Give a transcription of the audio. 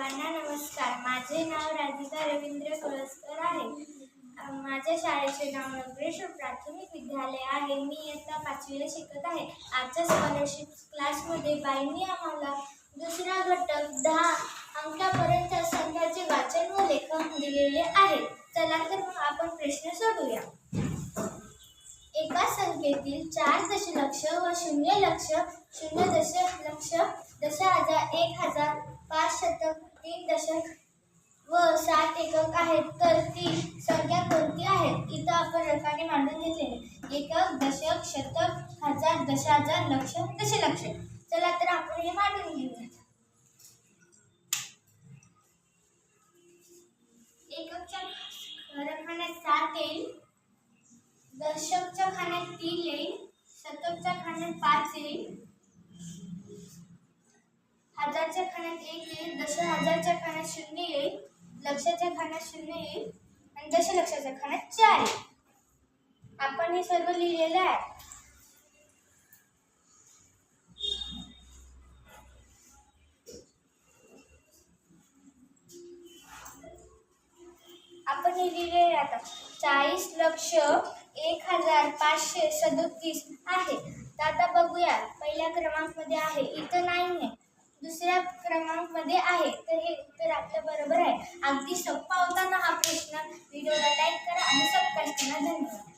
सर्वांना नमस्कार. माझे नाव राधिका रवींद्र कळसकर आहे. माझ्या शाळेचे नाव नगरेश्वर प्राथमिक विद्यालय आहे. मी इयत्ता पाचवीला शिकत आहे. आजच्या स्कॉलरशिप क्लासमध्ये बाईंनी आम्हाला दुसरा घटक दहा अंकापर्यंत संख्याचे वाचन व लेखन दिलेले आहे. चला तर मग आपण प्रश्न सोडूया. एका संख्येतील चार दशलक्ष व शून्य लक्ष शून्य दशलक्ष दश हजार एक हजार पाच शतक तीन दशक व सात एकक आहेत. तर ती संख्या कोणती आहेत इथं आपण रकाने मांडून घेतलेले. एकक दशक शतक हजार दशहजार लक्ष दशलक्ष. चला तर आपण हे मांडून घेऊया. एककच्या रकान्यात सात येईल. दशकच्या खाण्यात तीन येईल. शतकच्या खाण्यात पाच येईल. हजारच्या खाण्यात एक येईल दश हजारच्या खाण्यात शून्य येईल लक्षाच्या खाण्यात शून्य येईल आणि दशलक्षाच्या खाण्यात चार येईल. आपण हे सर्व लिहिलेलं आहे. आपण हे लिहिलेले आहे आता. चाळीस लक्ष एक हजार पाचशे सदोतीस आहे. आता बघूया पहिल्या क्रमांकमध्ये आहे. इथं नाही आहे दुसऱ्या क्रमांकमध्ये आहे. तर हे उत्तर आपलं बरोबर आहे. अगदी सोपा होता ना हा प्रश्न. व्हिडिओला लाईक करा आणि सबस्क्राईब करा. धन्यवाद.